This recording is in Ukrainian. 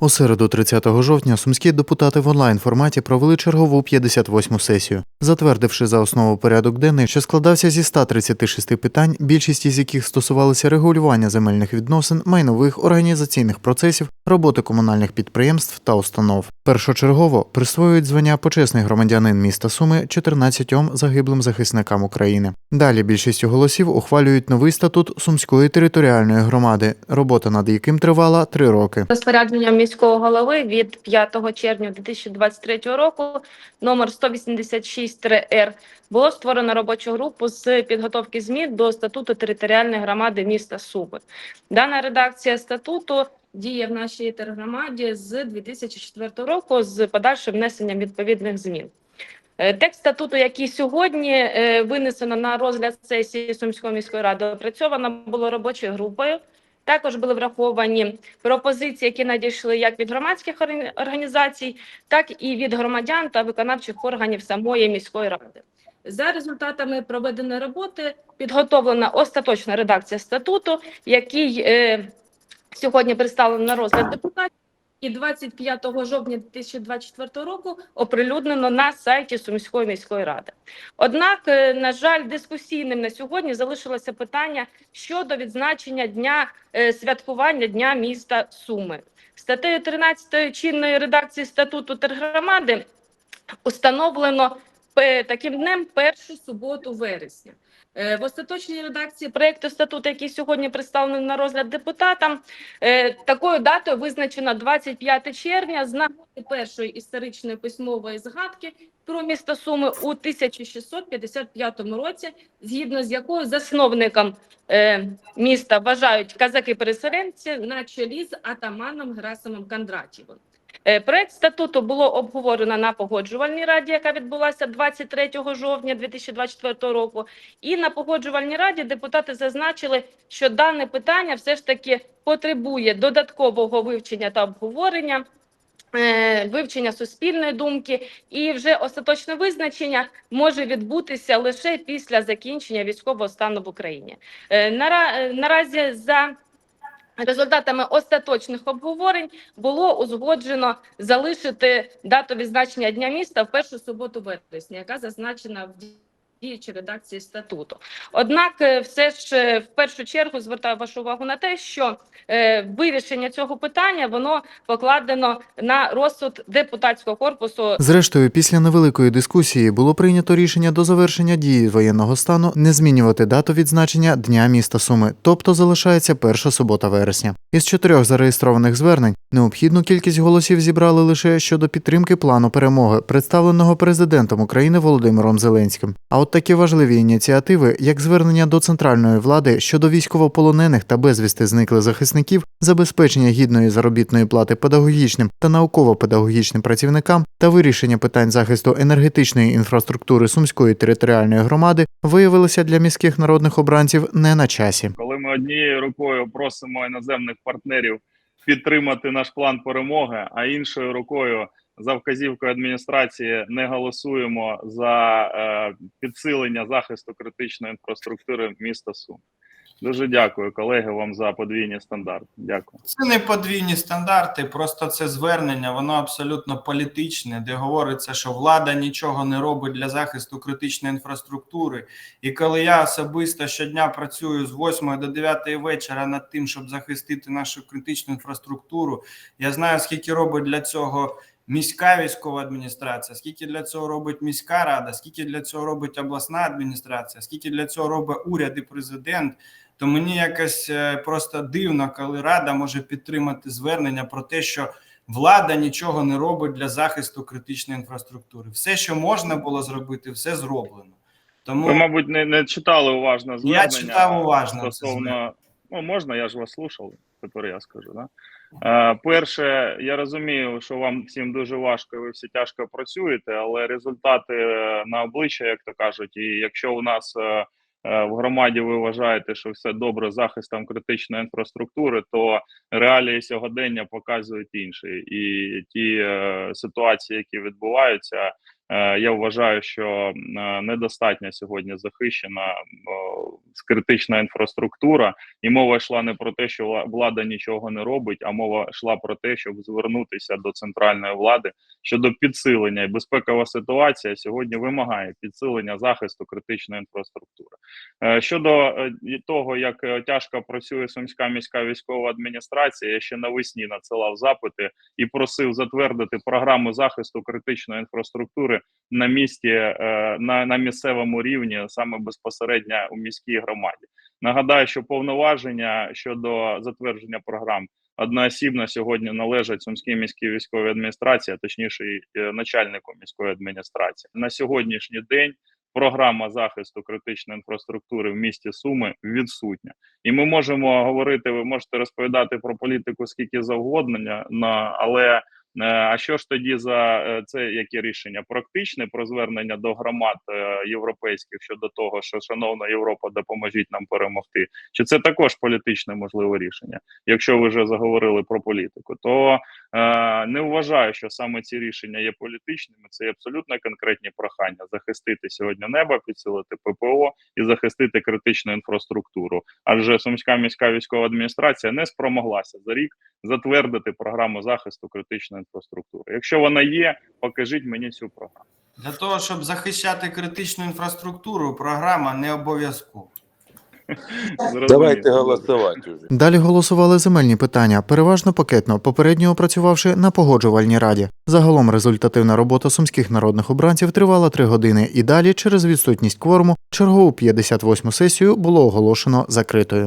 У середу, 30 жовтня, сумські депутати в онлайн-форматі провели чергову 58-му сесію, затвердивши за основу порядок денний, що складався зі 136 питань, більшість із яких стосувалися регулювання земельних відносин, майнових організаційних процесів, роботи комунальних підприємств та установ. Першочергово присвоюють звання почесний громадянин міста Суми 14 загиблим захисникам України. Далі більшістю голосів ухвалюють новий статут Сумської територіальної громади, робота над яким тривала три роки. Розпорядженням міського голови від 5 червня 2023 року номер 186-Р було створено робочу групу з підготовки змін до статуту територіальної громади міста Суми. Дана редакція статуту діє в нашій тергромаді з 2004 року з подальшим внесенням відповідних змін. Е, Текст статуту, який сьогодні е, винесено на розгляд сесії Сумської міської ради, опрацьовано було робочою групою. Також були враховані пропозиції, які надійшли як від громадських орг- організацій, так і від громадян та виконавчих органів самої міської ради. За результатами проведеної роботи підготовлена остаточна редакція статуту, який е, сьогодні представлено на розгляд депутатів. І 25 жовтня 2024 року оприлюднено на сайті Сумської міської ради. Однак, е, на жаль, дискусійним на сьогодні залишилося питання щодо відзначення дня е, святкування дня міста Суми. Статтею 13 чинної редакції статуту тергромади установлено е, таким днем першу суботу вересня. Е, В остаточній редакції проекту статуту, який сьогодні представлений на розгляд депутатам, е, такою датою визначено 25 червня з нагоди першої історичної письмової згадки про місто Суми у 1655 році, згідно з якою засновником е, міста вважають казаки-переселенці на чолі з атаманом Герасимом Кондратєвим. Е, Проект статуту було обговорено на погоджувальній раді, яка відбулася 23 жовтня 2024 року. І на погоджувальній раді депутати зазначили, що дане питання все ж таки потребує додаткового вивчення та обговорення. е, Вивчення суспільної думки і вже остаточне визначення може відбутися лише після закінчення військового стану в Україні. Е, нара- Наразі за результатами остаточних обговорень було узгоджено залишити дату відзначення дня міста в першу суботу вересня, яка зазначена в діючій редакції статуту. Однак, е, все ж е, в першу чергу звертаю вашу увагу на те, що е, вирішення цього питання воно покладено на розсуд депутатського корпусу Зрештою, після невеликої дискусії було прийнято рішення до завершення дії воєнного стану не змінювати дату відзначення Дня міста Суми, тобто залишається перша субота вересня. Із чотирьох зареєстрованих звернень необхідну кількість голосів зібрали лише щодо підтримки плану перемоги, представленого президентом України Володимиром Зеленським. А от такі важливі ініціативи, як звернення до центральної влади щодо військовополонених та безвісти зниклих захисників, забезпечення гідної заробітної плати педагогічним та науково-педагогічним працівникам та вирішення питань захисту енергетичної інфраструктури Сумської територіальної громади виявилися для міських народних обранців не на часі. коли ми однією рукою просимо іноземних партнерів підтримати наш план перемоги, а іншою рукою за вказівкою адміністрації не голосуємо за е, підсилення захисту критичної інфраструктури міста Сум. Дуже дякую, колеги, вам за подвійні стандарти. Дякую. Це не подвійні стандарти, просто це звернення, воно абсолютно політичне, де говориться, що влада нічого не робить для захисту критичної інфраструктури. І коли я особисто щодня працюю з 8 до 9 вечора над тим, щоб захистити нашу критичну інфраструктуру, я знаю, скільки робить для цього міська військова адміністрація, скільки для цього робить міська рада, скільки для цього робить обласна адміністрація, скільки для цього робить уряд і президент. То мені якось е, просто дивно, коли рада може підтримати звернення про те, що влада нічого не робить для захисту критичної інфраструктури. Все, що можна було зробити, все зроблено. Тому Ви, мабуть, не, не читали уважно звернення. читав уважно стосовно. Ну, можна, я ж вас слушав, тепер я скажу. Да? Е, перше, я розумію, що вам всім дуже важко, ви всі тяжко працюєте, але результати е, на обличчя, як то кажуть, і якщо у нас. е, В громаді ви вважаєте, що все добре захистом критичної інфраструктури, то реалії сьогодення показують інше, і ті ситуації, які відбуваються, Я вважаю, що е, недостатньо сьогодні захищена критична інфраструктура, і мова йшла не про те, що влада нічого не робить, а мова йшла про те, щоб звернутися до центральної влади щодо підсилення і безпекова ситуація сьогодні вимагає підсилення захисту критичної інфраструктури. Е, Щодо е, того, як е, тяжко працює сумська міська військова адміністрація, я ще навесні надсилав запити і просив затвердити програму захисту критичної інфраструктури на місці е, на, на місцевому рівні, саме безпосередньо у міській громаді. Нагадаю, що повноваження щодо затвердження програм одноосібно сьогодні належать Сумській міській військовій адміністрації, а точніше е, начальнику міської адміністрації. На сьогоднішній день програма захисту критичної інфраструктури в місті Суми відсутня. І ми можемо говорити, ви можете розповідати про політику скільки завгодно, але а що ж тоді за е, це яке рішення? Практичне про звернення до громад е, європейських щодо того, що шановна Європа, допоможіть нам перемогти? Чи це також політичне можливе рішення? Якщо ви вже заговорили про політику, то е, не вважаю, що саме ці рішення є політичними. Це абсолютно конкретні прохання захистити сьогодні небо, підсилити ППО і захистити критичну інфраструктуру. Адже Сумська міська військова адміністрація не спромоглася за рік затвердити програму захисту критичної інфраструктури. Якщо вона є, покажіть мені цю програму. Для того, щоб захищати критичну інфраструктуру, програма не обов'язкова. Давайте голосувати вже. Далі голосували земельні питання, переважно пакетно, попередньо опрацювавши на погоджувальній раді. Загалом результативна робота сумських народних обранців тривала три години, і далі, через відсутність кворуму, чергову 58-му сесію було оголошено закритою.